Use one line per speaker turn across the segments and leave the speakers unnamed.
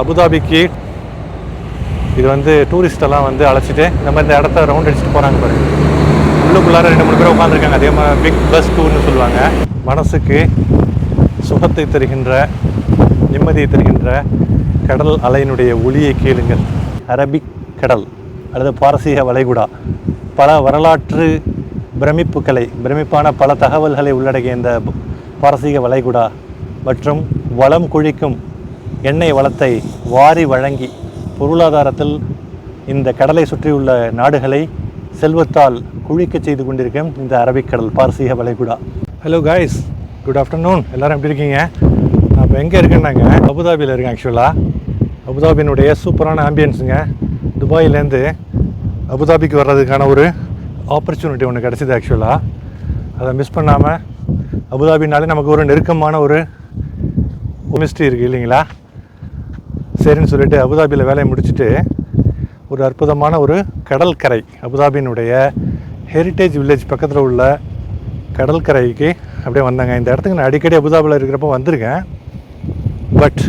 அபுதாபிக்கு இது வந்து டூரிஸ்டெல்லாம் வந்து அழைச்சிட்டு இந்த மாதிரி இந்த இடத்த ரவுண்ட் அடிச்சுட்டு போகிறாங்க பாருங்க. உள்ளுக்குள்ளார ரெண்டு மூணு பேர் உட்காந்துருக்காங்க அதே மாதிரி பிக் பஸ் டூர்னு சொல்லுவாங்க. மனசுக்கு சுகத்தை தருகின்ற நிம்மதியை தருகின்ற கடல் அலையினுடைய ஒளியை கேளுங்கள். அரபிக் கடல் அல்லது பாரசீக வளைகுடா. பல வரலாற்று பிரமிப்புகளை பிரமிப்பான பல தகவல்களை உள்ளடக்கிய இந்த பாரசீக வளைகுடா மற்றும் வளம் குழிக்கும் எண்ணெய் வளத்தை வாரி வழங்கி பொருளாதாரத்தில் இந்த கடலை சுற்றியுள்ள நாடுகளை செல்வத்தால் குழிக்கச் செய்து கொண்டிருக்கும் இந்த அரபிக்கடல் பாரசீக வளைகுடா. ஹலோ காய்ஸ் குட் ஆஃப்டர்நூன் எல்லாரும் எப்படி இருக்கீங்க? நான் இப்போ எங்கே இருக்கேன்னாங்க அபுதாபியில் இருக்கேன் ஆக்சுவலாக அபுதாபியினுடைய சூப்பரான ஆம்பியன்ஸுங்க துபாயிலேருந்து அபுதாபிக்கு வர்றதுக்கான ஒரு ஆப்பர்ச்சுனிட்டி ஒன்று கிடச்சிது ஆக்சுவலாக அதை மிஸ் பண்ணாமல் அபுதாபினாலே நமக்கு ஒரு நெருக்கமான ஒரு கெமிஸ்ட்ரி இருக்குது இல்லைங்களா? சரின்னு சொல்லிட்டு அபுதாபியில் வேலையை முடிச்சுட்டு ஒரு அற்புதமான ஒரு கடற்கரை அபுதாபியினுடைய ஹெரிட்டேஜ் வில்லேஜ் பக்கத்தில் உள்ள கடற்கரைக்கு அப்படியே வந்தாங்க. இந்த இடத்துக்கு நான் அடிக்கடி அபுதாபியில் இருக்கிறப்ப வந்திருக்கேன். பட்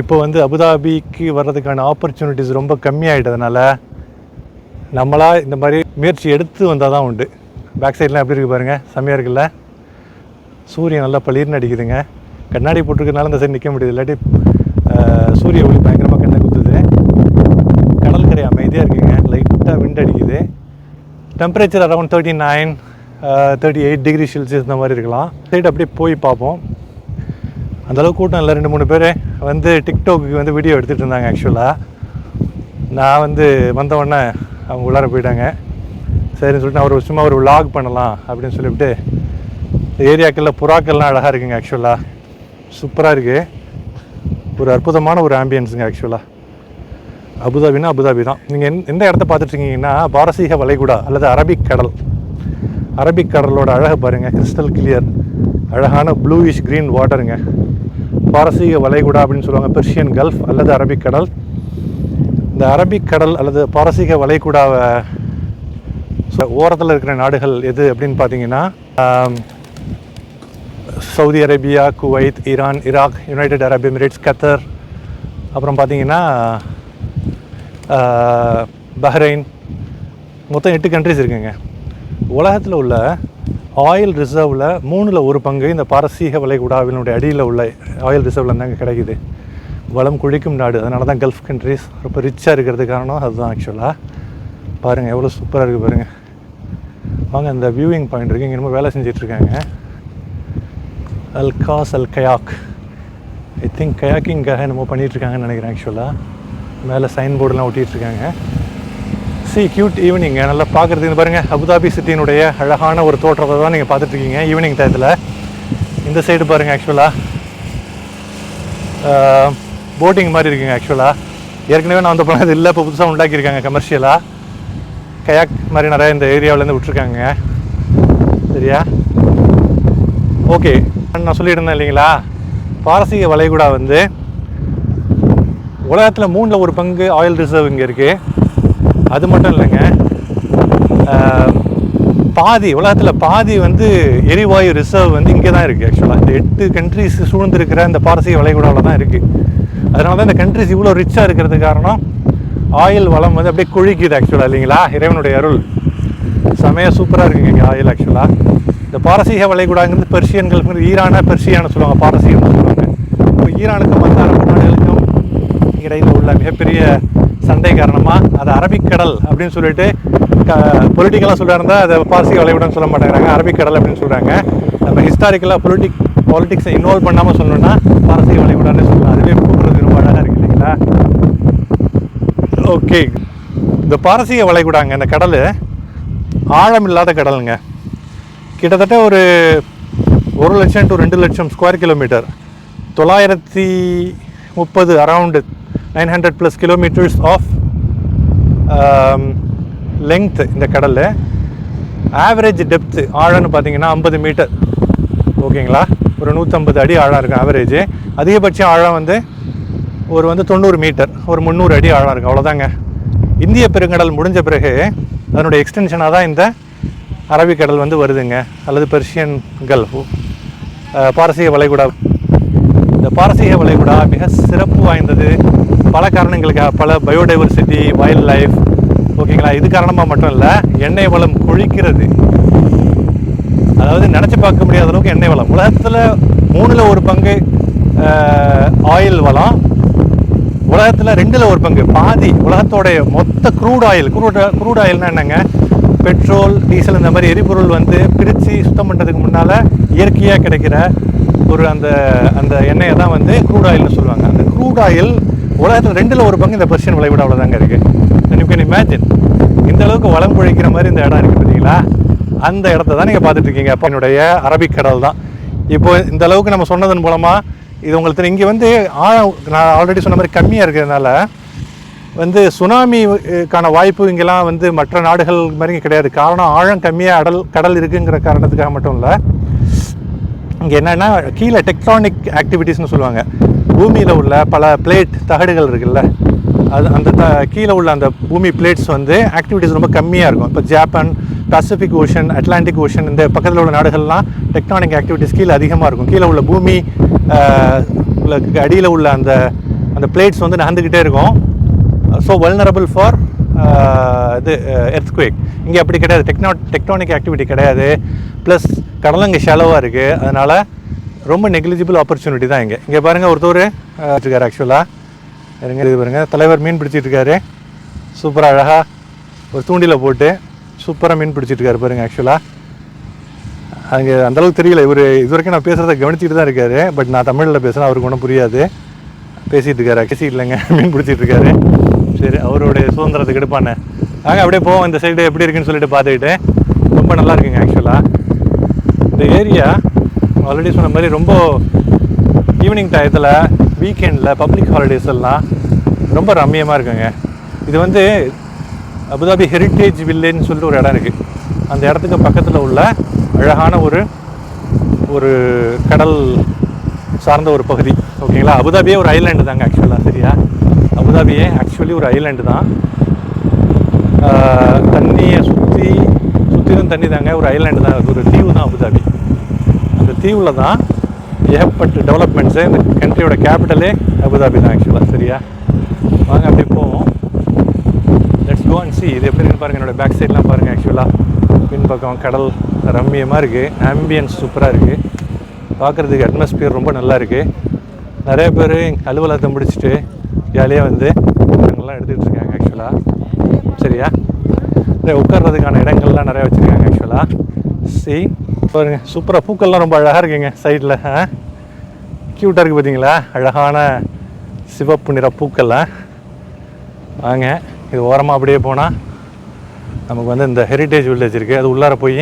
இப்போ வந்து அபுதாபிக்கு வர்றதுக்கான ஆப்பர்ச்சுனிட்டிஸ் ரொம்ப கம்மியாகிட்டதுனால நம்மளாக இந்த மாதிரி முயற்சி எடுத்து வந்தால் தான் உண்டு. பேக் சைட்லாம் எப்படி இருக்கு பாருங்கள் செம்மையாக இருக்குல்ல? சூரியன் நல்லா பளிர்னு அடிக்குதுங்க. கண்ணாடி போட்டிருக்கனால இந்த சைடு நிற்க முடியுது. இல்லாட்டி சூரிய ஒளி பயங்கரமாக கண்ணை குத்துது? கடற்கரை அமைதியாக இருக்குங்க. லைட்டாக விண்ட் அடிக்குது. Temperature around thirty nine thirty eight degree Celsius இந்த மாதிரி இருக்கலாம். சைடு அப்படியே போய் பார்ப்போம். அந்தளவுக்கு கூட்டம் இல்லை. ரெண்டு மூணு பேர் வந்து டிக்டாக்கு வந்து வீடியோ எடுத்துகிட்டு இருந்தாங்க ஆக்சுவலாக நான் வந்து வந்தவொடனே அவங்க உள்ளார போயிட்டாங்க. சரின்னு சொல்லிட்டு நான் ஒரு சும்மா ஒரு விலாக் பண்ணலாம் அப்படின்னு சொல்லிவிட்டு ஏரியாக்களில் புறாக்கள்லாம் அழகாக இருக்குங்க ஆக்சுவலாக சூப்பராக இருக்குது ஒரு அற்புதமான ஒரு ஆம்பியன்ஸுங்க ஆக்சுவலாக அபுதாபினா அபுதாபி தான். நீங்கள் எந் எந்த இடத்த பார்த்துட்ருக்கீங்கன்னா பாரசீக வளைகுடா அல்லது அரபிக் கடல். அரபிக் கடலோட அழகை பாருங்கள் கிறிஸ்டல் கிளியர் அழகான ப்ளூயிஷ் க்ரீன் வாட்டருங்க பாரசீக வளைகுடா அப்படின்னு சொல்லுவாங்க பெர்ஷியன் கல்ஃப் அல்லது அரபிக் கடல். இந்த அரபிக் கடல் அல்லது பாரசீக வளைகுடாவை ஓரத்தில் இருக்கிற நாடுகள் எது அப்படின்னு பார்த்தீங்கன்னா Saudi Arabia Kuwait Iran Iraq United Arab Emirates Qatar அப்புறம் பார்த்தீங்கன்னா பஹ்ரைன் மொத்தம் எட்டு கண்ட்ரிஸ் இருக்குங்க. உலகத்தில் உள்ள ஆயில் ரிசர்வில் மூணில் ஒரு பங்கு இந்த பாரசீக வளைகுடாவினுடைய அடியில் உள்ள ஆயில் ரிசர்வில் தாங்க கிடைக்குது. வளம் குழிக்கும் நாடு. அதனால தான் கல்ஃப் கண்ட்ரிஸ் ரொம்ப ரிச்சாக இருக்கிறது காரணம் அதுதான் ஆக்சுவலாக பாருங்கள் எவ்வளோ சூப்பராக இருக்குது பாருங்கள் வாங்க இந்த வியூவிங் பாயிண்ட் இருக்குது இங்கே ரொம்ப வேலை செஞ்சிட்ருக்காங்க அல்காஸ் அல் கயாக் ஐ திங்க் கயாக்கிங்காக என்னமோ பண்ணிகிட்ருக்காங்கன்னு நினைக்கிறேன் ஆக்சுவலாக மேலே சைன் போர்டெலாம் ஒட்டிகிட்ருக்காங்க சி க்யூட் ஈவினிங்க நல்லா பார்க்குறதுக்கு பாருங்கள் அபுதாபி சிட்டியினுடைய அழகான ஒரு தோற்றத்தை தான் நீங்கள் பார்த்துட்ருக்கீங்க ஈவினிங் டயத்தில் இந்த சைடு பாருங்கள் ஆக்சுவலாக போட்டிங் மாதிரி இருக்குங்க ஆக்சுவலாக ஏற்கனவே நான் வந்து போனது இல்லை இப்போ புதுசாக உண்டாக்கியிருக்காங்க கமர்ஷியலாக கயாக் மாதிரி நிறையா இந்த ஏரியாவிலேருந்து விட்ருக்காங்க சரியா? ஓகே நான் சொல்லியிருந்தேன் இல்லைங்களா? பாரசீக வளைகுடா வந்து உலகத்தில் மூணில் ஒரு பங்கு ஆயில் ரிசர்வ் இங்கே இருக்குது அது மட்டும் இல்லைங்க. பாதி உலகத்தில் பாதி வந்து எரிவாயு ரிசர்வ் வந்து இங்கே தான் இருக்குது ஆக்சுவலாக இந்த எட்டு கண்ட்ரிஸ் சூழ்ந்திருக்கிற இந்த பாரசீக வளைகுடாவில் தான் இருக்குது அதனால தான் இந்த கண்ட்ரிஸ் இவ்வளோ ரிச்சாக இருக்கிறது காரணம் ஆயில் வளம் வந்து அப்படியே குழிக்குது ஆக்சுவலாக இல்லைங்களா? இறைவனுடைய அருள். செமையாக சூப்பராக இருக்குங்க இங்கே ஆயில் ஆக்சுவலாக இந்த பாரசீக வளைகுடாங்கிறது பெர்ஷியன்கள் ஈரான பெர்ஷியான்னு சொல்லுவாங்க பாரசீகம்னு சொல்லுவாங்க. இப்போ ஈரானுக்கும் மற்ற அரபு நாடுகளுக்கும் இடையில் உள்ள மிகப்பெரிய சண்டை காரணமாக அது அரபிக்கடல் அப்படின்னு சொல்லிட்டு பொலிட்டிக்கலாக சொல்லியிருந்தால் அதை பாரசீக வளைகுடான்னு சொல்ல மாட்டேங்கிறாங்க அரபிக்கடல் அப்படின்னு சொல்கிறாங்க நம்ம ஹிஸ்டாரிக்கலாக பொலிட்டிக் பாலிட்டிக்ஸை இன்வால்வ் பண்ணாமல் சொல்லணும்னா பாரசீக வளைகுடான்னு சொல்லலாம். அதுவே போகிறது ரொம்ப அழகாக இருக்கு இல்லைங்களா? ஓகே இந்த பாரசீக வளைகுடாங்க இந்த கடல் ஆழம் இல்லாத கடலுங்க. கிட்டத்தட்ட ஒரு ஒரு லட்சம் டு ரெண்டு லட்சம் ஸ்கொயர் கிலோமீட்டர் தொள்ளாயிரத்தி முப்பது around nine hundred plus kilometres of length இந்த கடலில். ஆவரேஜ் டெப்த்து ஆழம்னு பார்த்தீங்கன்னா ஐம்பது மீட்டர் ஓகேங்களா ஒரு நூற்றம்பது அடி ஆழம் இருக்கும் ஆவரேஜ் அதிகபட்ச ஆழம் வந்து ஒரு வந்து தொண்ணூறு மீட்டர் ஒரு முந்நூறு அடி ஆழம் இருக்கும் அவ்வளோதாங்க இந்திய பெருங்கடல் முடிஞ்ச பிறகு அதனுடைய எக்ஸ்டென்ஷனாக தான் இந்த அரபிக்கடல் வந்து வருதுங்க. அல்லது பெர்ஷியன் கல்ஃப் பாரசீக வளைகுடா. இந்த பாரசீக வளைகுடா மிக சிறப்பு வாய்ந்தது. பல காரணங்களுக்காக பல பயோடைவர்சிட்டி வைல்ட் லைஃப் ஓகேங்களா இது காரணமாக மட்டும் இல்லை எண்ணெய் வளம் கொழிக்கிறது அதாவது நினச்சி பார்க்க முடியாத அளவுக்கு எண்ணெய் வளம். உலகத்தில் மூணில் ஒரு பங்கு ஆயில் வளம். உலகத்தில் ரெண்டில் ஒரு பங்கு. பாதி உலகத்தோடைய மொத்த க்ரூட் ஆயில் க்ரூட் க்ரூட் ஆயில்னா என்னங்க? பெட்ரோல் டீசல் இந்த மாதிரி எரிபொருள் வந்து பிரித்து சுத்தம் பண்ணுறதுக்கு முன்னால் இயற்கையாக கிடைக்கிற ஒரு அந்த அந்த எண்ணெயை தான் வந்து க்ரூட் ஆயில்னு சொல்லுவாங்க. அந்த க்ரூட் ஆயில் உலகத்தில் ரெண்டில் ஒரு பங்கு இந்த பர்ஷியன் விளைவிட தாங்க இருக்குது யூ கேன் இமேஜின் இந்த அளவுக்கு வளம் குழிக்கிற மாதிரி இந்த இடம் இருக்குது பார்த்தீங்களா அந்த இடத்த தான் நீங்கள் பார்த்துட்ருக்கீங்க அப்போ என்னுடைய அரபிக் கடல் தான். இப்போ இந்த அளவுக்கு நம்ம சொன்னதன் மூலமாக இது உங்களுக்கு இங்கே வந்து ஆழம் நான் ஆல்ரெடி சொன்ன மாதிரி கம்மியாக இருக்கிறதுனால வந்து சுனாமிக்கான வாய்ப்பு இங்கெல்லாம் வந்து மற்ற நாடுகள் மாதிரி கிடையாது. காரணம் ஆழம் கம்மியாக அடல் கடல் இருக்குங்கிற காரணத்துக்காக மட்டும் இல்லை. இங்கே என்னென்னா கீழே டெக்டானிக் ஆக்டிவிட்டீஸ்னு சொல்லுவாங்க. பூமியில் உள்ள பல பிளேட் தகடுகள் இருக்குல்ல அது அந்த த கீழே உள்ள அந்த பூமி பிளேட்ஸ் வந்து ஆக்டிவிட்டீஸ் ரொம்ப கம்மியாக இருக்கும். இப்போ Japan Pacific Ocean Atlantic Ocean இந்த பக்கத்தில் உள்ள நாடுகள்லாம் டெக்டானிக் ஆக்டிவிட்டீஸ் கீழே அதிகமாக இருக்கும். கீழே உள்ள பூமி உள்ள அடியில் உள்ள அந்த அந்த பிளேட்ஸ் வந்து நகர்ந்துக்கிட்டே இருக்கும். ஸோ வெல்னரபிள் ஃபார் இது uh, எர்த்குவேக் இங்கே அப்படி கிடையாது. டெக்னா டெக்டானிக் ஆக்டிவிட்டி கிடையாது. ப்ளஸ் கடலும் இங்கே ஷெலவாக இருக்குது அதனால் ரொம்ப நெக்லிஜிபிள் ஆப்பர்ச்சுனிட்டி தான் இங்கே. இங்கே பாருங்கள் ஒருத்தர் uh, இருக்கார் ஆக்சுவலாக இருங்க இது பாருங்கள் தலைவர் மீன் பிடிச்சிட்டு இருக்காரு. சூப்பராக அழகாக ஒரு தூண்டியில் போட்டு சூப்பராக மீன் பிடிச்சிட்டு இருக்காரு பாருங்க ஆக்சுவலாக அங்கே அந்தளவுக்கு தெரியல. இவர் இது வரைக்கும் நான் பேசுகிறத கவனிச்சிட்டு தான் இருக்காரு. பட் நான் தமிழில் பேசுகிறேன் அவருக்கு ஒன்றும் புரியாது. பேசிகிட்டு இருக்காரு. பேசிட்டு இல்லைங்க. மீன் பிடிச்சிட்டு இருக்காரு. சரி அவருடைய சுதந்திரத்துக்கு எடுப்பானே. நாங்கள் அப்படியே போவோம். இந்த சைடு எப்படி இருக்குன்னு சொல்லிட்டு பார்த்துக்கிட்டு. ரொம்ப நல்லா இருக்குங்க ஆக்சுவலாக இந்த ஏரியா ஆல்ரெடி சொன்ன மாதிரி ரொம்ப ஈவினிங் டயத்தில் வீக்கெண்டில் பப்ளிக் ஹாலிடேஸ் எல்லாம் ரொம்ப ரம்மியமாக இருக்குங்க. இது வந்து அபுதாபி ஹெரிட்டேஜ் வில்லேன்னு சொல்லிட்டு ஒரு இடம் இருக்குது அந்த இடத்துக்கு பக்கத்தில் உள்ள அழகான ஒரு ஒரு கடல் சார்ந்த ஒரு பகுதி. ஓகேங்களா அபுதாபியே ஒரு ஐலாண்டு தாங்க ஆக்சுவலாக சரியா? அபுதாபியே ஆக்சுவலி ஒரு ஐலாண்டு தான். தண்ணியை சுற்றி சுற்றிலும் தண்ணி தாங்க ஒரு ஐலாண்டு தான். அது ஒரு தீவு தான் அபுதாபி. அந்த தீவில் தான் ஏகப்பட்ட டெவலப்மெண்ட்ஸு இந்த கண்ட்ரியோட கேபிட்டலே அபுதாபி தான் ஆக்சுவலாக சரியா? வாங்க அப்படியே போவோம். லெட்ஸ் கோ அண்ட் சி இது எப்படி பாருங்கள் என்னோட பேக் சைட்லாம் பாருங்கள் ஆக்சுவலாக பின்பக்கம் கடல் ரம்மியமாக இருக்குது ஆம்பியன்ஸ் சூப்பராக இருக்குது பார்க்குறதுக்கு அட்மாஸ்பியர் ரொம்ப நல்லா இருக்குது நிறைய பேர் அலுவலகத்தை முடிச்சுட்டு ஜாலியாக வந்து இடங்கள்லாம் எடுத்துக்கிட்டு இருக்காங்க ஆக்சுவலாக சரியா? நிறைய உட்கார்றதுக்கான இடங்கள்லாம் நிறையா வச்சுருக்காங்க ஆக்சுவலாக சி பாருங்க சூப்பராக பூக்கள்லாம் ரொம்ப அழகாக இருக்குங்க சைடில் க்யூட்டாக இருக்குது பார்த்தீங்களா அழகான சிவப்பு நிற பூக்கள்லாம். வாங்க இது ஓரமாக அப்படியே போனால் நமக்கு வந்து இந்த ஹெரிட்டேஜ் வில்லேஜ் இருக்குது அது உள்ளார போய்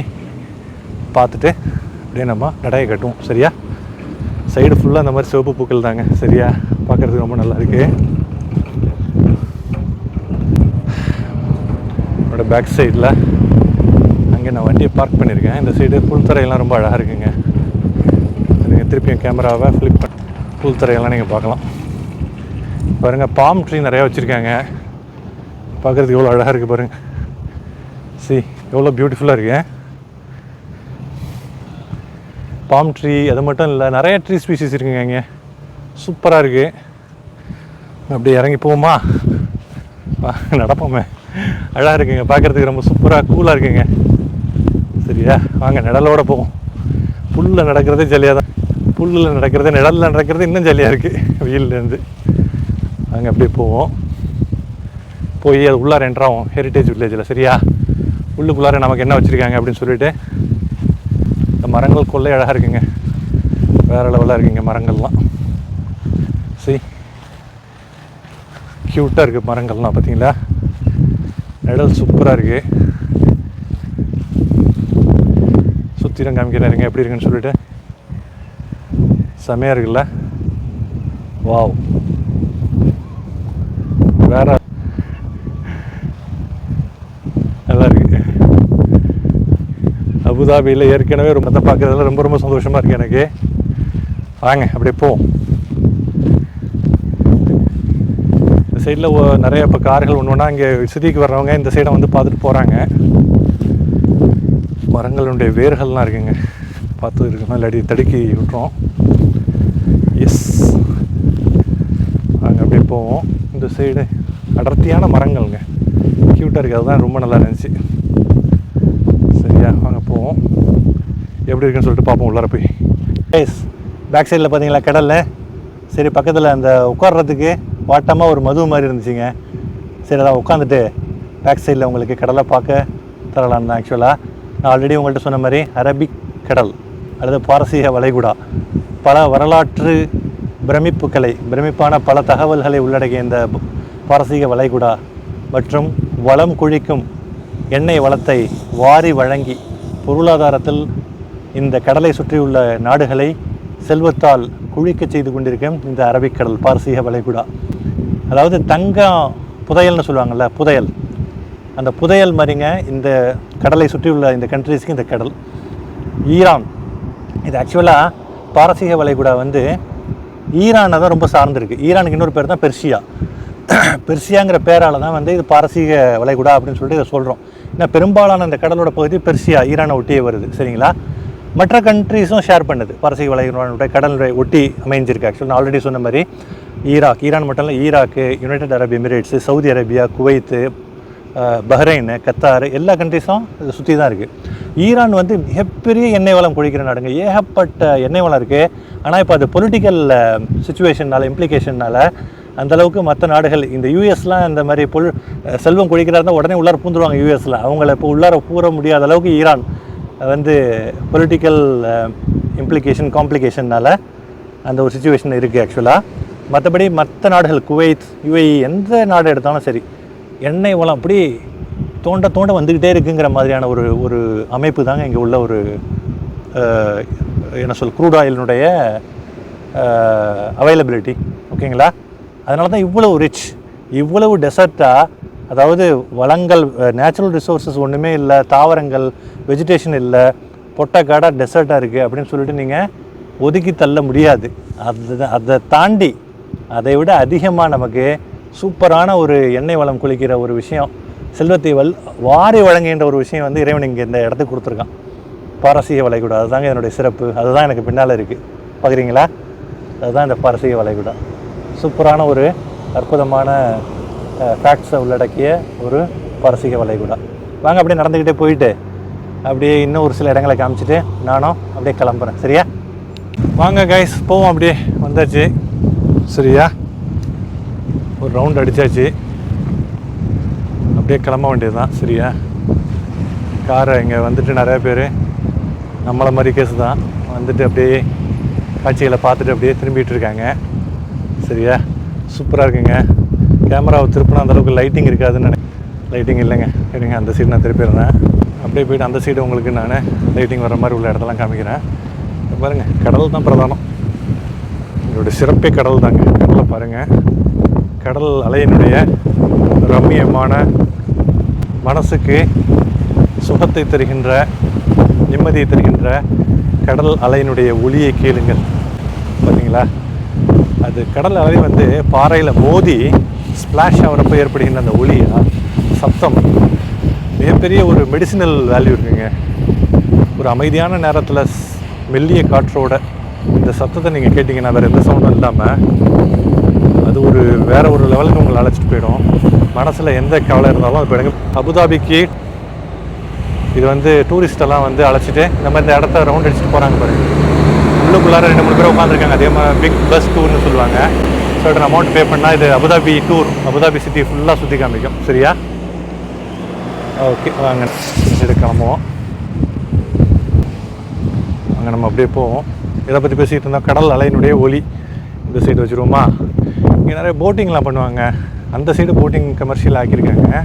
பார்த்துட்டு அப்படியே நம்ம நடையை கட்டுவோம் சரியா? சைடு ஃபுல்லாக அந்த மாதிரி சிவப்பு பூக்கள் தாங்க சரியா? பார்க்குறதுக்கு ரொம்ப நல்லா இருக்குது என்னோட பேக் சைடில் அங்கே நான் வண்டியை பார்க் பண்ணியிருக்கேன். இந்த சைடு புல்தரையெல்லாம் ரொம்ப அழகாக இருக்குங்க. நீங்கள் திருப்பியும் கேமராவை ஃப்ளிப் பண்ண புல்தரையெல்லாம் நீங்கள் பார்க்கலாம். பாருங்கள் பாம் ட்ரீ நிறையா வச்சுருக்காங்க. பார்க்குறதுக்கு எவ்வளோ அழகாக இருக்குது பாருங்கள் சி எவ்வளோ பியூட்டிஃபுல்லாக இருக்கு. பாம் ட்ரீ அது மட்டும் இல்லை நிறைய ட்ரீ ஸ்பீசிஸ் இருக்குங்க இங்கே. சூப்பராக இருக்குது அப்படியே இறங்கி போவோமா? வா, நடப்போமே. அழகாக இருக்குங்க. பார்க்குறதுக்கு ரொம்ப சூப்பராக கூலாக இருக்குங்க. சரியா? வாங்க நிழலோட போவோம். புல்லில் நடக்கிறதே ஜாலியாக தான். புல்லில் நடக்கிறது நிழலில் நடக்கிறது இன்னும் ஜாலியாக இருக்குது வெயிலேருந்து அங்கே அப்படியே போவோம். போய் அது உள்ளார என்ட்ராகும் ஹெரிட்டேஜ் வில்லேஜில் சரியா? உள்ளுக்குள்ளார நமக்கு என்ன வச்சுருக்காங்க அப்படின்னு சொல்லிட்டு இந்த மரங்கள் கொள்ளை அழகாக இருக்குங்க. வேறு லெவலாக இருக்குங்க மரங்கள்லாம். சரி க்யூட்டாக இருக்குது மரங்கள்லாம் பார்த்தீங்களா? இடம் சூப்பராக இருக்குது சுற்றிலும் காமிக்கிறாருங்க எப்படி இருக்குன்னு சொல்லிட்டு. செமையாக இருக்குல்ல? வாவ் வேற. நல்லா இருக்கு. அபுதாபியில் ஏற்கனவே ரொம்ப பார்க்குறதுல ரொம்ப ரொம்ப சந்தோஷமாக இருக்குது எனக்கு. வாங்க அப்படியே போவோம் இந்த சைடில் நிறைய இப்போ கார்கள் ஒன்று ஒன்றா இங்கே சிட்டிக்கு வர்றவங்க இந்த சைடை வந்து பார்த்துட்டு போகிறாங்க. மரங்களுடைய வேர்கள்லாம் இருக்குங்க. பார்த்து இருக்கணும் இல்லாடி தடுக்கி விட்டுறோம். எஸ் அங்கே அப்படியே போவோம். இந்த சைடு அடர்த்தியான மரங்கள்ங்க. க்யூட்டாக இருக்குது. அதுதான் ரொம்ப நல்லா இருந்துச்சு. சரியா அங்கே போவோம். எப்படி இருக்குன்னு சொல்லிட்டு பார்ப்போம் உள்ளார போய். எஸ் பேக் சைடில் பார்த்தீங்களா கடலில்? சரி பக்கத்தில் அந்த உட்கார்றதுக்கு வாட்டமாக ஒரு மது மாதிரி இருந்துச்சுங்க. சரி அதான் உட்காந்துட்டு பேக் சைடில் உங்களுக்கு கடலை பார்க்க தரலான் தான் ஆக்சுவலாக நான் ஆல்ரெடி உங்கள்கிட்ட சொன்ன மாதிரி அரபிக் கடல் அல்லது பாரசீக வளைகுடா. பல வரலாற்று பிரமிப்புகளை பிரமிப்பான பல தகவல்களை உள்ளடக்கிய இந்த பாரசீக வளைகுடா மற்றும் வளம் குழிக்கும் எண்ணெய் வளத்தை வாரி வழங்கி பொருளாதாரத்தில் இந்த கடலை சுற்றியுள்ள நாடுகளை செல்வத்தால் குழிக்க செய்து கொண்டிருக்கும் இந்த அரபிக்கடல் பாரசீக வளைகுடா. அதாவது தங்கம் புதையல்னு சொல்லுவாங்கள்ல புதையல். அந்த புதையல் மாதிரிங்க இந்த கடலை சுற்றியுள்ள இந்த கண்ட்ரீஸ்க்கு இந்த கடல். ஈரான். இது ஆக்சுவலாக பாரசீக வளைகுடா வந்து ஈரானை தான் ரொம்ப சார்ந்திருக்கு. ஈரானுக்கு இன்னொரு பேர் தான் பெர்ஷியா. பெர்சியாங்கிற பேரால் தான் வந்து இது பாரசீக வளைகுடா அப்படின்னு சொல்லிட்டு இதை சொல்கிறோம் ஏன்னா பெரும்பாலான இந்த கடலோட பகுதி பெர்சியா ஈரானை ஒட்டியே வருது. சரிங்களா? மற்ற கண்ட்ரீஸும் ஷேர் பண்ணுது. பாரசீக வளைகுடானுடைய கடலுடைய ஒட்டி அமைஞ்சிருக்கு. ஆக்சுவலி நான் ஆல்ரெடி சொன்ன மாதிரி ஈராக் ஈரான் மட்டும் இல்லை Iraq United Arab Emirates Saudi Arabia Kuwait Bahrain Bahrain Qatar எல்லா கண்ட்ரிஸும் சுற்றி தான் இருக்குது ஈரான் வந்து மிகப்பெரிய எண்ணெய் வளம் குழிக்கிற நாடுங்க. ஏகப்பட்ட எண்ணெய் வளம் இருக்குது ஆனால் இப்போ அது பொலிட்டிக்கல் சுச்சுவேஷனால் இம்ப்ளிகேஷனால் அந்தளவுக்கு மற்ற நாடுகள் இந்த யூஎஸ்லாம் இந்த மாதிரி பொல் செல்வம் குழிக்கிறாருந்தால் உடனே உள்ளார பூந்துருவாங்க யூஎஸில் அவங்கள இப்போ உள்ளார பூர முடியாத அளவுக்கு ஈரான் வந்து பொலிட்டிக்கல் இம்ப்ளிகேஷன் காம்ப்ளிகேஷன்னால் அந்த ஒரு சுச்சுவேஷன் இருக்குது ஆக்சுவலாக மற்றபடி மற்ற நாடுகள் குவைத் யுஏஇ எந்த நாடு எடுத்தாலும் சரி எண்ணெய் வளம் அப்படி தோண்ட தோண்ட வந்துக்கிட்டே இருக்குங்கிற மாதிரியான ஒரு ஒரு அமைப்பு தாங்க இங்கே உள்ள ஒரு என்ன சொல் க்ரூட் ஆயிலினுடைய அவைலபிலிட்டி ஓகேங்களா அதனால தான் இவ்வளவு ரிச் இவ்வளவு டெசர்ட்டாக அதாவது வளங்கள் நேச்சுரல் ரிசோர்ஸஸ் ஒன்றுமே இல்லை தாவரங்கள் வெஜிடேஷன் இல்லை பொட்டக்காடாக டெசர்ட்டாக இருக்குது அப்படின்னு சொல்லிட்டு நீங்கள் ஒதுக்கி தள்ள முடியாது. அது அதை தாண்டி அதை விட அதிகமாக நமக்கு சூப்பரான ஒரு எண்ணெய் வளம் குளிக்கிற ஒரு விஷயம் செல்வத்தை வல் வாரி வழங்குகின்ற ஒரு விஷயம் வந்து இறைவன் இங்கே இந்த இடத்துக்கு கொடுத்துருக்கான். பாரசீக வளைகுடா அதுதாங்க என்னுடைய சிறப்பு. அதுதான் எனக்கு பின்னால் இருக்குது பார்க்குறீங்களா அதுதான் இந்த பாரசீக வளைகுடா சூப்பரான ஒரு அற்புதமான ஃபேக்ட்ஸை உள்ளடக்கிய ஒரு பாரசீக வளைகுடா வாங்க அப்படியே நடந்துக்கிட்டே போயிட்டு அப்படியே இன்னும் ஒரு சில இடங்களை காமிச்சிட்டு நானும் அப்படியே கிளம்புறேன். சரியா? வாங்க கைஸ் போவோம் அப்படியே. வந்தாச்சு. சரியா? ஒரு ரவுண்ட் அடித்தாச்சு அப்படியே கிளம்ப வேண்டியது தான் சரியா காரை இங்கே வந்துட்டு நிறையா பேர். நம்மளை மாதிரி கேஸ் தான். வந்துட்டு அப்படியே காட்சிகளை பார்த்துட்டு அப்படியே திரும்பிகிட்டு இருக்காங்க. சரியா? சூப்பராக இருக்குங்க. கேமராவை திருப்பினா அந்தளவுக்கு லைட்டிங் இருக்காதுன்னு நினைக்கிறேன் லைட்டிங் இல்லைங்க. இருங்க அந்த சைடு நான் திருப்பிடுறேன். அப்படியே போயிட்டு அந்த சைடு உங்களுக்கு நான் லைட்டிங் வர மாதிரி உள்ள இடத்தெல்லாம் காமிக்கிறேன். பாருங்கள் கடல் தான் பிரதானம். இதோட சிறப்பே கடல் தாங்க. கடலை பாருங்கள் கடல் அலையினுடைய ரம்மியமான மனசுக்கு சுகத்தை தருகின்ற நிம்மதியை தருகின்ற கடல் அலையினுடைய ஒளியை கேளுங்கள். பார்த்தீங்களா அது கடல் அலை வந்து பாறையில் மோதி ஸ்ப்ளாஷ் ஆகிறப்ப ஏற்படுகின்ற அந்த ஒளியாக சத்தம். மிகப்பெரிய ஒரு மெடிசினல் வேல்யூ இருக்குங்க. ஒரு அமைதியான நேரத்தில் மெல்லிய காற்றோட இந்த சத்தத்தை நீங்கள் கேட்டிங்கன்னா வேறு எந்த சவுண்டும் இல்லாமல் அது ஒரு வேறு ஒரு லெவலுக்கு உங்களை அழைச்சிட்டு போயிடும். மனசில் எந்த கவலை இருந்தாலும் அது போயிடுங்க. அபுதாபிக்கு இது வந்து டூரிஸ்டெல்லாம் வந்து அழைச்சிட்டு இந்த மாதிரி இந்த இடத்த ரவுண்ட் அடிச்சுட்டு போகிறாங்க பாருங்க. உள்ளுக்குள்ளார ரெண்டு மூணு பேர் உட்காந்துருக்காங்க அதே மாதிரி பிக் பஸ் டூர்னு சொல்லுவாங்க. சொல்கிற அமௌண்ட் பே பண்ணால் இது அபுதாபி டூர் அபுதாபி சிட்டி ஃபுல்லாக சுற்றி காமிக்கும். சரியா? ஓகே வாங்க. சைடு கிளம்புவோம் அங்கே நம்ம அப்படியே போவோம். இதை பற்றி பேசிகிட்டு இருந்தோம். கடல் அலையினுடைய ஒலி இந்த சைடு வச்சுருவோமா? இங்கே நிறைய போட்டிங்லாம் பண்ணுவாங்க. அந்த சைடு போட்டிங் கமர்ஷியல் ஆக்கியிருக்காங்க.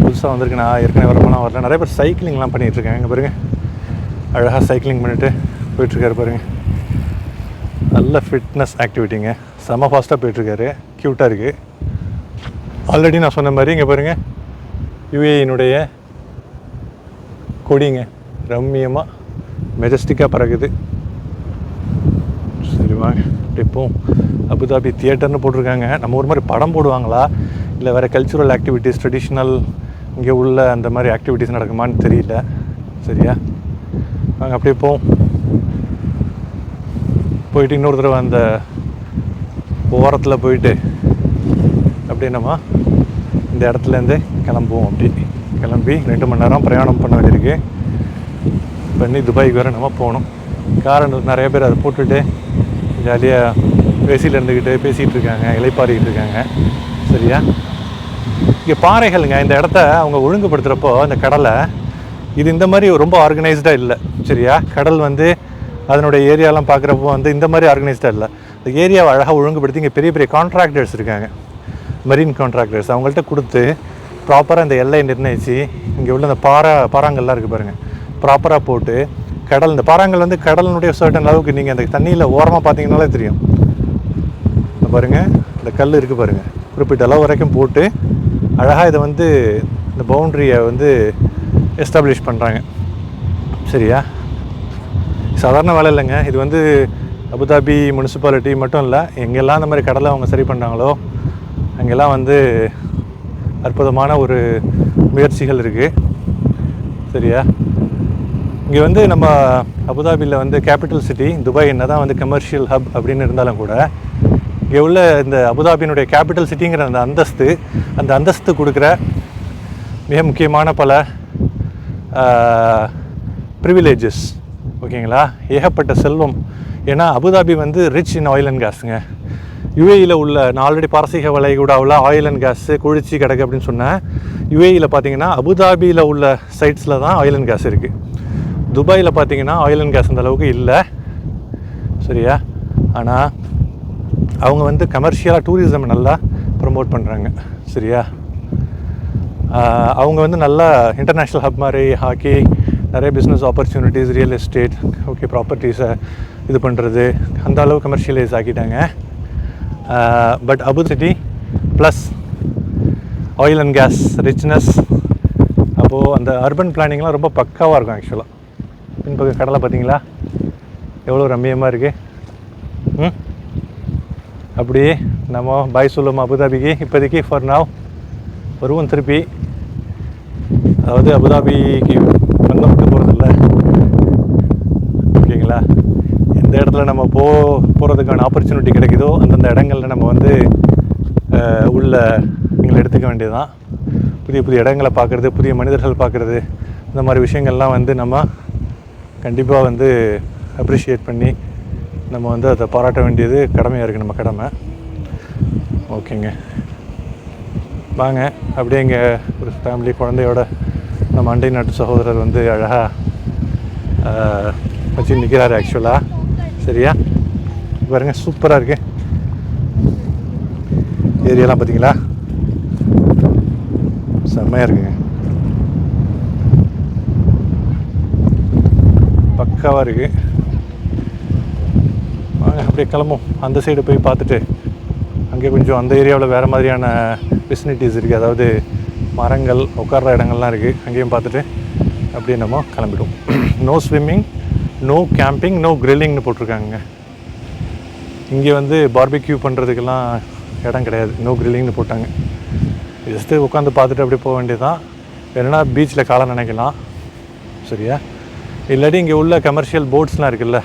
புதுசாக வந்திருக்கு. நான் ஏற்கனவே வரப்போனா வரல. நிறைய பேர் சைக்கிளிங்லாம் பண்ணிகிட்டு இருக்காங்க. இங்கே பாருங்கள் அழகாக சைக்கிளிங் பண்ணிட்டு போயிட்டுருக்காரு பாருங்கள் நல்ல ஃபிட்னஸ் ஆக்டிவிட்டிங்க செம ஃபாஸ்ட்டாக போயிட்டுருக்காரு. க்யூட்டாக இருக்குது ஆல்ரெடி நான் சொன்ன மாதிரி இங்கே பாருங்கள் யுஏயினுடைய கொடிங்க ரம்மியமாக மெஜஸ்டிக்காக பறக்குது. சரி வாங்க இப்போ போவோம். அபுதாபி தியேட்டர்னு போட்டிருக்காங்க. நம்ம ஒரு மாதிரி படம் போடுவாங்களா? இல்லை வேறு கல்ச்சுரல் ஆக்டிவிட்டீஸ் ட்ரெடிஷ்னல் இங்கே உள்ள அந்த மாதிரி ஆக்டிவிட்டீஸ் நடக்குமான்னு தெரியல. சரியா? வாங்க அப்படியே போவோம். போயிட்டு இன்னொரு தடவை அந்த ஓரத்தில் போயிட்டு அப்படியே நம்ம இந்த இடத்துலேருந்து கிளம்புவோம் அப்படி. கிளம்பி ரெண்டு மணி நேரம் பிரயாணம் பண்ண வேண்டியிருக்கு. பண்ணி துபாய்க்கு வேறு நம்ம போகணும். காரணம் நிறைய பேர் அதை போட்டுட்டு ஜாலியாக பேசியில் இருந்துக்கிட்டு பேசிகிட்டு இருக்காங்க இலைப்பாறிக்கிட்டு இருக்காங்க. சரியா? இங்கே பாறைகள்ங்க இந்த இடத்த அவங்க ஒழுங்குபடுத்துகிறப்போ இந்த கடலை இது இந்த மாதிரி ரொம்ப ஆர்கனைஸ்டாக இல்லை. சரியா? கடல் வந்து அதனுடைய ஏரியாலாம் பார்க்குறப்போ வந்து இந்த மாதிரி ஆர்கனைஸ்டாக இல்லை. இந்த ஏரியாவை அழகாக ஒழுங்குபடுத்தி இங்கே பெரிய பெரிய கான்ட்ராக்டர்ஸ் இருக்காங்க. மெரீன் கான்ட்ராக்டர்ஸ் அவங்கள்ட்ட கொடுத்து ப்ராப்பராக இந்த எல்லை நிர்ணயித்து இங்கே உள்ள இந்த பாரா பாறாங்கல்லாம் இருக்குது பாருங்கள் ப்ராப்பராக போட்டு கடல் இந்த பாறாங்கல் வந்து கடலினுடைய சர்டன் அளவுக்கு நீங்கள் அந்த தண்ணியில் ஓரமாக பார்த்தீங்கனாலே தெரியும். இந்த பாருங்கள் இந்த கல் இருக்குது பாருங்கள் குறிப்பிட்ட அளவு வரைக்கும் போட்டு அழகாக இதை வந்து இந்த பவுண்ட்ரியை வந்து எஸ்டாப்ளிஷ் பண்ணுறாங்க சரியா? சாதாரண வேலை இல்லைங்க. இது வந்து அபுதாபி முனிசிபாலிட்டி மட்டும் இல்லை எங்கெல்லாம் அந்த மாதிரி கடலை அவங்க சரி பண்ணுறாங்களோ அங்கெல்லாம் வந்து அற்புதமான ஒரு முயற்சிகள் இருக்குது சரியா? இங்கே வந்து நம்ம அபுதாபியில் வந்து கேபிட்டல் சிட்டி துபாய் என்ன தான் வந்து கமர்ஷியல் ஹப் அப்படின்னு இருந்தாலும் கூட இங்கே உள்ள இந்த அபுதாபியினுடைய கேபிட்டல் சிட்டிங்கிற அந்த அந்தஸ்து அந்த அந்தஸ்து கொடுக்குற மிக முக்கியமான பல ப்ரிவிலேஜஸ் ஓகேங்களா? ஏகப்பட்ட செல்வம். ஏன்னா அபுதாபி வந்து ரிச் இன் ஆயில் அண்ட் கேஸுங்க யுஏயில் உள்ள நான் ஆல்ரெடி பாரசீக வளைகுடாவில் ஆயில் அண்ட் கேஸு குளிர்ச்சி கிடக்கு அப்படின்னு சொன்னேன். யுஏயில் பார்த்தீங்கன்னா அபுதாபியில் உள்ள சைட்ஸில் தான் ஆயில் அண்ட் கேஸ் இருக்குது துபாயில் பார்த்தீங்கன்னா ஆயில் அண்ட் கேஸ் அந்த அளவுக்கு இல்லை. சரியா? ஆனால் அவங்க வந்து கமர்ஷியலாக டூரிசம் நல்லா ப்ரமோட் பண்ணுறாங்க சரியா? அவங்க வந்து நல்லா இன்டர்நேஷ்னல் ஹப் மாதிரி ஹாக்கி நிறைய business opportunities real estate okay ப்ராப்பர்ட்டிஸை இது பண்ணுறது அந்த அளவு கமர்ஷியலைஸ் ஆக்கிட்டாங்க. But Abu city plus oil and gas richness அப்போது அந்த அர்பன் பிளானிங்லாம் ரொம்ப பக்காவாக இருக்கும் ஆக்சுவலாக பின்பக்கம் கடலை பார்த்தீங்களா? எவ்வளோ ரம்மியமாக இருக்குது ம்? அப்படியே நம்ம பாய் சொல்லுவோம் அபுதாபிக்கு இப்போதைக்கு ஃபார் நாவ் வருவோம் திருப்பி. அதாவது அபுதாபிக்கு வந்த மட்டும் போகிறதில்ல ஓகேங்களா எந்த இடத்துல நம்ம போ போகிறதுக்கான ஆப்பர்ச்சுனிட்டி கிடைக்குதோ அந்தந்த இடங்கள்ல நம்ம வந்து உள்ள நீங்கள் எடுத்துக்க வேண்டியதுதான். புதிய புதிய இடங்களை பார்க்குறது புதிய மனிதர்கள் பார்க்குறது இந்த மாதிரி விஷயங்கள்லாம் வந்து நம்ம கண்டிப்பாக வந்து அப்ரிஷியேட் பண்ணி நம்ம வந்து அதை பாராட்ட வேண்டியது கடமையாக இருக்குது நம்ம கடமை. ஓகேங்க. வாங்க அப்படியே இங்கே ஒரு ஃபேமிலி குழந்தையோட நம்ம அண்டை நாட்டு சகோதரர் வந்து அழகாக வச்சு நிற்கிறாரு ஆக்சுவலாக சரியா? பாருங்க சூப்பராக இருக்கு. ஏரியாலாம் பார்த்தீங்களா செம்மையாக இருக்குங்க. பக்காவாக இருக்கு. வாங்க அப்படியே கிளம்பும் அந்த சைடு போய் பார்த்துட்டு அங்கே கொஞ்சம் அந்த ஏரியாவில் வேறு மாதிரியான ஃபெசிலிட்டிஸ் இருக்குது அதாவது மரங்கள் உட்கார்ற இடங்கள்லாம் இருக்குது அங்கேயும் பார்த்துட்டு அப்படியே நம்ம கிளம்பிடுவோம். No swimming no camping no கிரில்லிங்னு போட்டிருக்காங்க இங்கே வந்து பார்பிக்யூ பண்ணுறதுக்கெல்லாம் இடம் கிடையாது. நோ கிரில்லிங்னு போட்டாங்க. ஜஸ்ட்டு உட்காந்து பார்த்துட்டு அப்படியே போக வேண்டியதுதான். வேணும்னா பீச்சில் காலம் நினைக்கலாம். சரியா? இல்லாட்டி இங்கே உள்ள கமர்ஷியல் போட்ஸ்லாம் இருக்குல்ல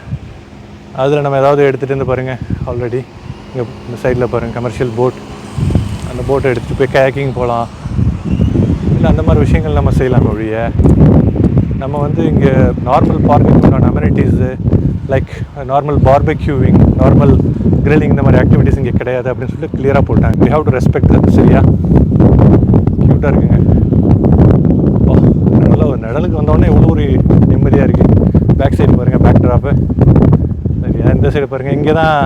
அதில் நம்ம ஏதாவது எடுத்துகிட்டு வந்து பாருங்கள் ஆல்ரெடி இங்கே இந்த சைடில் பாருங்கள் கமர்ஷியல் போட் அந்த போட்டை எடுத்துகிட்டு போய் கேக்கிங் போகலாம் இல்லை அந்த மாதிரி விஷயங்கள் நம்ம செய்யலாம் ஒழிய. நம்ம வந்து இங்கே normal parking amenities like normal barbecuing normal grilling இந்த மாதிரி ஆக்டிவிட்டிஸ் இங்கே கிடையாது அப்படின்னு சொல்லிட்டு கிளியராக போட்டாங்க. We have to respect that சரியா? க்யூட்டாக இருக்குங்க. Oh, நல்ல ஒரு நிழலுக்கு வந்தோடனே இவ்வளோ ஒரு நிம்மதியாக இருக்குது பேக் சைடு பாருங்கள் பேக் ட்ராப்பு சரியா? இந்த சைடு பாருங்கள் இங்கே தான்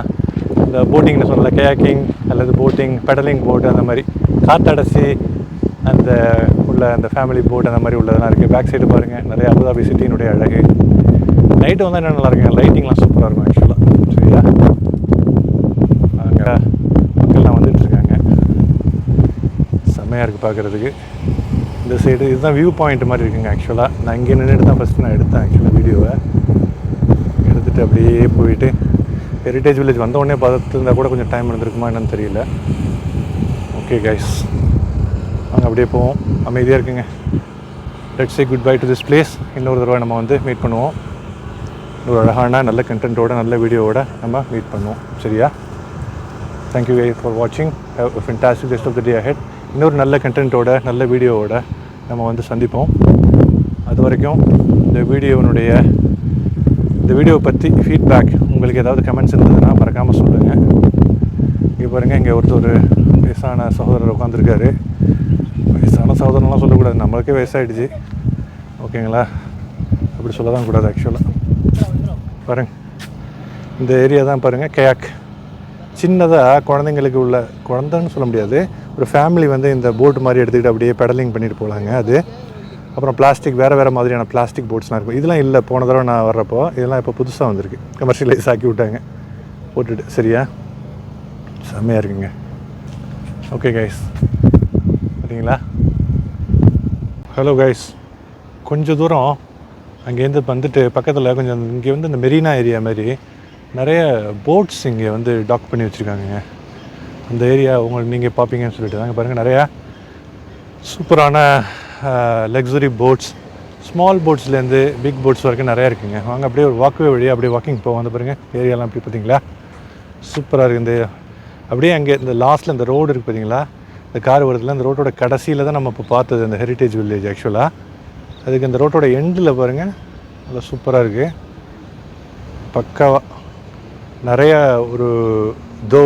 இந்த போட்டிங்னு சொல்லல கேக்கிங் அல்லது போட்டிங் பெடலிங் போட்டு அந்த மாதிரி. காத்தடைச்சி அந்த உள்ள அந்த ஃபேமிலி போட் அந்த மாதிரி உள்ளதெல்லாம் இருக்குது பேக் சைடு பாருங்கள் நிறைய அபுதாபி சிட்டியினுடைய அழகு. நைட்டு வந்தால் என்ன நல்லா இருக்குங்க லைட்டிங்லாம் சூப்பராக இருக்கும் ஆக்சுவலாக சரியா? அங்கே மக்கள்லாம் வந்துட்டு இருக்காங்க செம்மையாக இருக்குது பார்க்குறதுக்கு இந்த சைடு இதுதான் வியூ பாயிண்ட் மாதிரி இருக்குங்க ஆக்சுவலாக நான் இங்கே நின்றுட்டு தான் ஃபஸ்ட்டு நான் எடுத்தேன் ஆக்சுவலாக வீடியோவை எடுத்துகிட்டு அப்படியே போயிட்டு ஹெரிட்டேஜ் வில்லேஜ் வந்த உடனே பார்த்துருந்தா கூட கொஞ்சம் டைம் இருந்திருக்குமா என்னன்னு தெரியல. ஓகே கைஸ் அப்படியே போவோம். அமைதியாக இருக்குங்க. Let's say goodbye to this place இன்னொரு தடவை நம்ம வந்து மீட் பண்ணுவோம். ஒரு அழகான நல்ல கண்டென்ட்டோட நல்ல வீடியோவோட நம்ம மீட் பண்ணுவோம். சரியா? தேங்க்யூ ஃபார் வாட்சிங் fantastic rest of the day head இன்னொரு நல்ல கண்டென்ட்டோட நல்ல வீடியோவோட நம்ம வந்து சந்திப்போம். அது வரைக்கும் இந்த வீடியோனுடைய இந்த வீடியோவை பற்றி ஃபீட்பேக் உங்களுக்கு ஏதாவது கமெண்ட்ஸ் இருந்ததுன்னா மறக்காமல் சொல்லுங்கள் இங்கே பாருங்கள் இங்கே ஒருத்தர் வயசான சகோதரர் உட்காந்துருக்காரு வயசான சகோதரன்லாம் சொல்லக்கூடாது. நம்மளுக்கே வயசாகிடுச்சு ஓகேங்களா? அப்படி சொல்ல தான் கூடாது ஆக்சுவலாக பாருங்க. இந்த ஏரியா தான் பாருங்கள் கயாக் சின்னதாக குழந்தைங்களுக்கு உள்ள குழந்தைன்னு சொல்ல முடியாது. ஒரு ஃபேமிலி வந்து இந்த போட் மாதிரி எடுத்துக்கிட்டு அப்படியே பெடலிங் பண்ணிட்டு போகலாங்க அது. அப்புறம் பிளாஸ்டிக் வேறு வேறு மாதிரியான பிளாஸ்டிக் போட்ஸ்லாம் இருக்கும். இதெல்லாம் இல்லை போன தடவை நான் வர்றப்போ இதெல்லாம் இப்போ புதுசாக வந்திருக்கு. கமர்ஷியலைஸ் ஆக்கி விட்டாங்க. போட்டுட்டு சரியா? செம்மையாக இருக்குங்க. ஓகே கைஸ் சரிங்களா ஹலோ கைஸ் கொஞ்சம் தூரம் அங்கேருந்து வந்துட்டு பக்கத்தில் கொஞ்சம் இங்கே வந்து இந்த மெரினா ஏரியா மாதிரி நிறைய போட்ஸ் இங்கே வந்து டாக் பண்ணி வச்சுருக்காங்க அந்த ஏரியா உங்களுக்கு நீங்கள் பார்ப்பீங்கன்னு சொல்லிட்டு தாங்க பாருங்கள் நிறையா சூப்பரான லக்ஸுரி போட்ஸ் ஸ்மால் போட்ஸ்லேருந்து பிக் போட்ஸ் வரைக்கும் நிறையா இருக்குங்க. வாங்க அப்படியே ஒரு வாக்குவே வழியாக அப்படியே வாக்கிங் போவோம். வந்து பாருங்கள் ஏரியாலாம் அப்படி பார்த்தீங்களா சூப்பராக இருக்குது. இந்த அப்படியே அங்கே இந்த லாஸ்ட்டில் இந்த ரோடு இருக்குது பார்த்தீங்களா இந்த கார் வருதுல அந்த ரோட்டோட கடைசியில் தான் நம்ம இப்போ பார்த்தது அந்த ஹெரிட்டேஜ் வில்லேஜ் ஆக்சுவலாக அதுக்கு இந்த ரோட்டோட எண்டில் பாருங்கள் நல்லா சூப்பராக இருக்குது பக்காவாக நிறையா ஒரு தோ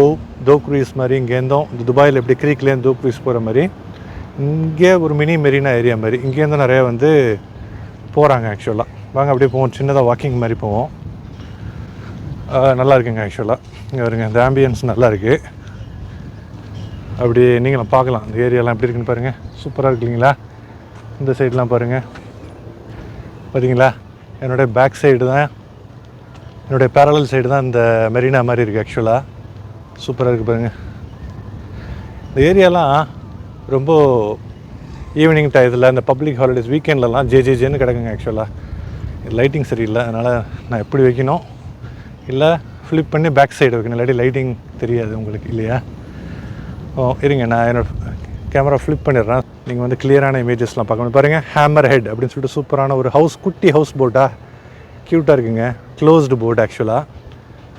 தோ க்ரூஸ் மாதிரி இங்கேருந்தும் இந்த துபாயில் எப்படி க்ரீக்லேருந்து தோ க்ரூஸ் போகிற மாதிரி. இங்கே ஒரு மினி மெரினா ஏரியா மாதிரி. இங்கேருந்து நிறையா வந்து போகிறாங்க ஆக்சுவலாக வாங்க அப்படியே போவோம். சின்னதாக வாக்கிங் மாதிரி போவோம். நல்லா இருக்குங்க ஆக்சுவலாக இங்கே வருங்க இந்த ஆம்பியன்ஸ் நல்லா இருக்குது அப்படி நீங்களும் பார்க்கலாம். இந்த ஏரியாலாம் எப்படி இருக்குன்னு பாருங்கள் சூப்பராக இருக்கு இல்லைங்களா இந்த சைட்லாம் பாருங்கள் பார்த்தீங்களா என்னுடைய பேக் சைடு தான். என்னுடைய பேரலல் சைடு தான் இந்த மெரினா மாதிரி இருக்குது ஆக்சுவலாக சூப்பராக இருக்குது பாருங்கள் இந்த ஏரியாலாம் ரொம்ப ஈவினிங் டயத்தில் இந்த பப்ளிக் ஹாலிடேஸ் வீக்கெண்ட்லலாம் ஜே ஜே ஜேன்னு கிடக்குங்க ஆக்சுவலாக லைட்டிங் சரியில்லை அதனால் நான் எப்படி வைக்கணும்? இல்லை ஃப்ளிப் பண்ணி பேக் சைடு வைக்கணும் இல்லாட்டி லைட்டிங் தெரியாது உங்களுக்கு இல்லையா? ஓ இருங்க நான் என்னோட கேமரா ஃப்ளிப் பண்ணிடுறேன். நீங்கள் வந்து கிளியரான இமேஜஸ்லாம் பார்க்கணும். பாருங்கள் ஹேமர் ஹெட் அப்படின்னு சொல்லிட்டு சூப்பரான ஒரு ஹவுஸ் குட்டி ஹவுஸ் போட்டாக க்யூட்டாக இருக்குங்க. க்ளோஸ்டு போட் ஆக்சுவலாக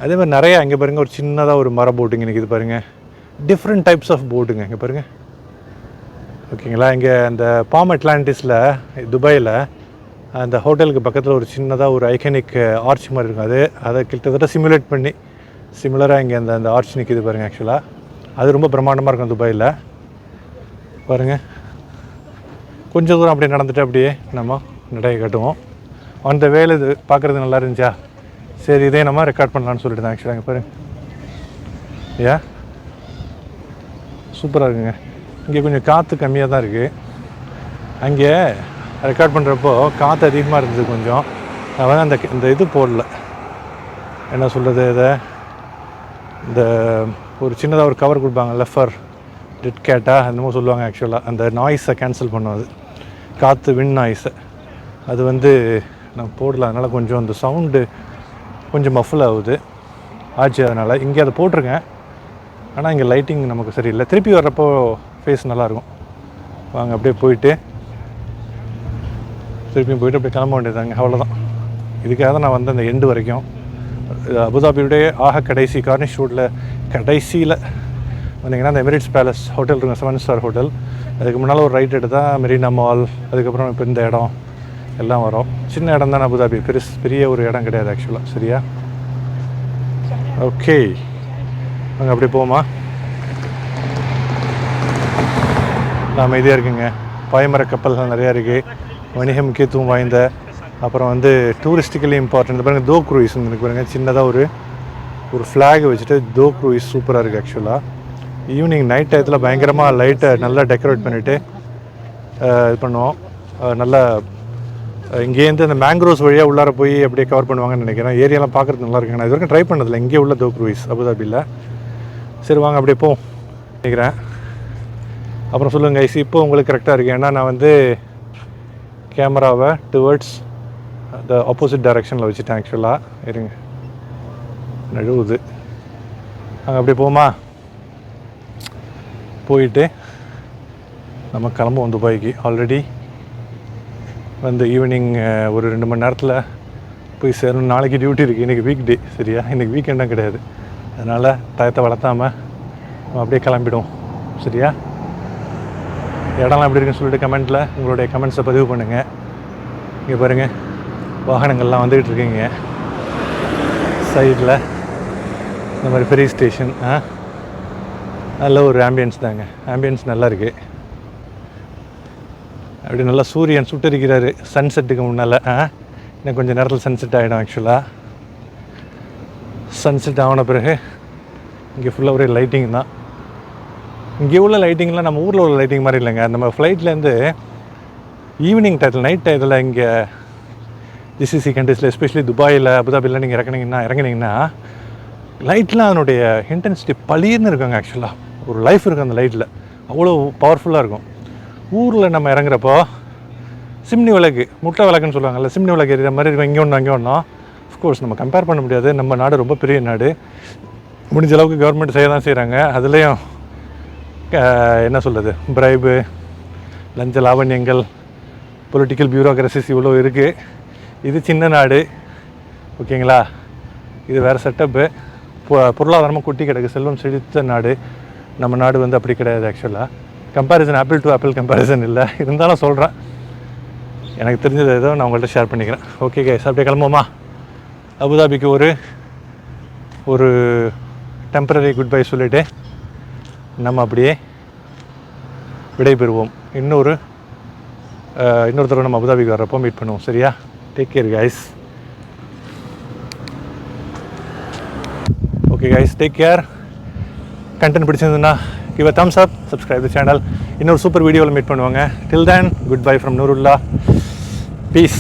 அதே மாதிரி நிறையா இங்கே பாருங்கள் ஒரு சின்னதாக ஒரு மர போட்டுங்க நிற்கிது பாருங்கள் டிஃப்ரெண்ட் டைப்ஸ் ஆஃப் போட்டுங்க இங்கே பாருங்கள் ஓகேங்களா? இங்கே அந்த பாம் அட்லாண்டிஸில் துபாயில் அந்த ஹோட்டலுக்கு பக்கத்தில் ஒரு சின்னதாக ஒரு ஐகானிக் ஆர்ச் மாதிரி இருக்கும். அது அதை கிட்டத்தட்ட சிமுலேட் பண்ணி சிமிலராக இங்கே அந்த அந்த ஆர்ச் நிற்கிது பாருங்கள் ஆக்சுவலாக அது ரொம்ப பிரம்மாண்டமாக இருக்கும் துபாயில். பாருங்கள் கொஞ்சம் தூரம் அப்படியே நடந்துட்டு அப்படியே நம்ம நடையை கட்டுவோம். அந்த வேலை இது பார்க்குறது நல்லா இருந்துச்சா? சரி இதே நம்ம ரெக்கார்ட் பண்ணலான்னு சொல்லிட்டு தான் ஆக்சுவலாக பாருங்க. ஏ சூப்பராக இருக்குங்க. இங்கே கொஞ்சம் காற்று கம்மியாக தான் இருக்குது அங்கே ரெக்கார்ட் பண்ணுறப்போ காற்று அதிகமாக இருந்தது கொஞ்சம். நான் வந்து அந்த இந்த இது போடல. என்ன சொல்கிறது இதை? இந்த ஒரு சின்னதாக ஒரு கவர் கொடுப்பாங்க லெஃபர் டெட் கேட்டா என்னமோ சொல்லுவாங்க ஆக்சுவலாக அந்த நாய்ஸை கேன்சல் பண்ணும் அது காற்று வின் நாய்ஸை அது வந்து நான் போடல. அதனால் கொஞ்சம் அந்த சவுண்டு கொஞ்சம் மஃபில் ஆகுது. ஆச்சு அதனால். இங்கே அதை போட்டிருக்கேன். ஆனால் இங்கே லைட்டிங் நமக்கு சரியில்லை. திருப்பி வர்றப்போ ஃபேஸ் நல்லாயிருக்கும். வாங்க அப்படியே போயிட்டு. திருப்பியும் போயிட்டு அப்படியே கிளம்ப வேண்டியதாங்க அவ்வளோதான் இதுக்காக தான் நான் வந்து அந்த எண்டு வரைக்கும். அபுதாபியுடைய ஆக கடைசி கார்னிஷ் ரோட்டில் கடைசியில் வந்தீங்கன்னா அந்த எமிரேட்ஸ் பேலஸ் ஹோட்டல் இருக்குங்க செவன் ஸ்டார் ஹோட்டல் அதுக்கு முன்னால் ஒரு ரைட் எடுத்தால் மெரினா மால் அதுக்கப்புறம் இப்போ இந்த இடம் எல்லாம் வரும். சின்ன இடம் தான் அபுதாபி பெருசு பெரிய ஒரு இடம் கிடையாது ஆக்சுவலாக சரியா? ஓகே நாங்கள் அப்படி போமா நான் அமைதியாக இருக்குங்க. பாய்மர கப்பல்கள் நிறையா இருக்குது வணிக முக்கியத்துவம் வாய்ந்த அப்புறம் வந்து டூரிஸ்டிக்கலி இம்பார்ட்டன்ட் பாருங்கள் தோ குரூஸ் எனக்கு பாருங்கள் சின்னதாக ஒரு ஒரு ஃப்ளாக் வச்சுட்டு தோ க்ரூஸ் சூப்பராக இருக்குது ஆக்சுவலாக ஈவினிங் நைட் டயத்தில் பயங்கரமாக லைட்டை நல்லா டெக்கரேட் பண்ணிவிட்டு இது பண்ணுவோம். நல்லா இங்கேருந்து அந்த மேங்க்ரோவ்ஸ் வழியாக உள்ளார போய் அப்படியே கவர் பண்ணுவாங்கன்னு நினைக்கிறேன். ஏரியாலாம் பார்க்குறது நல்லா இருக்குங்க. நான் இது வரைக்கும் ட்ரை பண்ணதில்லை. இங்கே உள்ள தோ க்ரூஸ் அபுதாபியில் சரி வாங்க அப்படியே போவோம். நினைக்கிறேன். அப்புறம் சொல்லுங்கள் ஐசி இப்போ உங்களுக்கு கரெக்டாக இருக்குது ஏன்னா நான் வந்து கேமராவை டுவர்ட்ஸ் த ஆப்போசிட் டைரெக்ஷனில் வச்சுட்டேன் ஆக்சுவலாக இருங்க. நழுவுது. அங்கே அப்படியே போமா போயிட்டு நம்ம கிளம்புவோம் துபாய்க்கு. ஆல்ரெடி வந்து ஈவினிங் ஒரு ரெண்டு மணி நேரத்தில் போய் சேரணும் நாளைக்கு டியூட்டி இருக்குது இன்றைக்கி வீக் டே சரியா இன்றைக்கி வீக்கெண்டும் கிடையாது. அதனால் டயத்தை வளர்த்தாமல் நம்ம அப்படியே கிளம்பிடும் சரியா? இடம்லாம் எப்படி இருக்குன்னு சொல்லிட்டு கமெண்ட்டில் உங்களுடைய கமெண்ட்ஸை பதிவு பண்ணுங்கள் இங்கே பாருங்கள் வாகனங்கள்லாம் வந்துக்கிட்டு இருக்கீங்க. சைடில் இந்த மாதிரி பெரிய ஸ்டேஷன் ஆ? நல்ல ஒரு ஆம்பியன்ஸ் தாங்க. ஆம்பியன்ஸ் நல்லா இருக்குது அப்படி நல்லா சூரியன் சுட்டரிக்கிறாரு. சன்செட்டுக்கு முன்னால் ஆ? இன்னும் கொஞ்சம் நேரத்தில் சன்செட் ஆகிடும் ஆக்சுவலாக சன்செட் ஆன பிறகு இங்கே ஃபுல்லாக ஒரே லைட்டிங் தான். இங்கே உள்ள லைட்டிங்லாம் நம்ம ஊரில் உள்ள லைட்டிங் மாதிரி இல்லைங்க. நம்ம ஃப்ளைட்லேருந்து ஈவினிங் டயத்தில் நைட் டயத்தில் இங்கே ஜிசிசி கண்ட்ரீஸில் எஸ்பெஷலி துபாயில் அபுதாபியில் நீங்கள் இறங்குனீங்கன்னா இறங்குனீங்கன்னா லைட்லாம் அதனுடைய இன்டென்சிட்டி பளிர்னு இருக்காங்க ஆக்சுவலாக ஒரு லைஃப் இருக்குது அந்த லைட்டில் அவ்வளோ பவர்ஃபுல்லாக இருக்கும். ஊரில் நம்ம இறங்குறப்போ சிம்னி விளக்கு முட்டை விளக்குன்னு சொல்லுவாங்கல்ல சிம்னி விளக்கு எறிகிற மாதிரி இருக்கும். இங்கே ஒன்று அங்கே ஒன்றா கோர்ஸ் நம்ம கம்பேர் பண்ண முடியாது. நம்ம நாடு ரொம்ப பெரிய நாடு. முடிஞ்ச அளவுக்கு கவர்மெண்ட் செய்ய தான் செய்கிறாங்க அதுலேயும் என்ன சொல்கிறது பிரைபு லஞ்ச லாவண்யங்கள் பொலிட்டிக்கல் பியூரோக்ரசிஸ் இவ்வளோ இருக்குது இது சின்ன நாடு. ஓகேங்களா இது வேறு செட்டப்பு பொருளாதாரமாக குட்டி கிடக்கு. செல்வம் செழித்த நாடு. நம்ம நாடு வந்து அப்படி கிடையாது ஆக்சுவலாக comparison apple to apple comparison இல்லை. இருந்தாலும் சொல்கிறேன் எனக்கு தெரிஞ்சது ஏதோ நான் உங்கள்கிட்ட ஷேர் பண்ணிக்கிறேன். ஓகே கைஸ் அப்படியே கிளம்புவோமா? அபுதாபிக்கு ஒரு ஒரு டெம்பரரி குட் பை சொல்லிவிட்டு நம்ம அப்படியே விடைபெறுவோம். இன்னொரு அஹ், இன்னொரு தடவை நம்ம அபுதாபிக்கு வர்றப்போ மீட் பண்ணுவோம். சரியா? Take care guys okay guys take care content பிடிச்சிருந்ததுன்னா give a thumbs up subscribe the channel இன்னொரு சூப்பர் வீடியோவில் மீட் பண்ணுவாங்க. Till then goodbye from Nurullah peace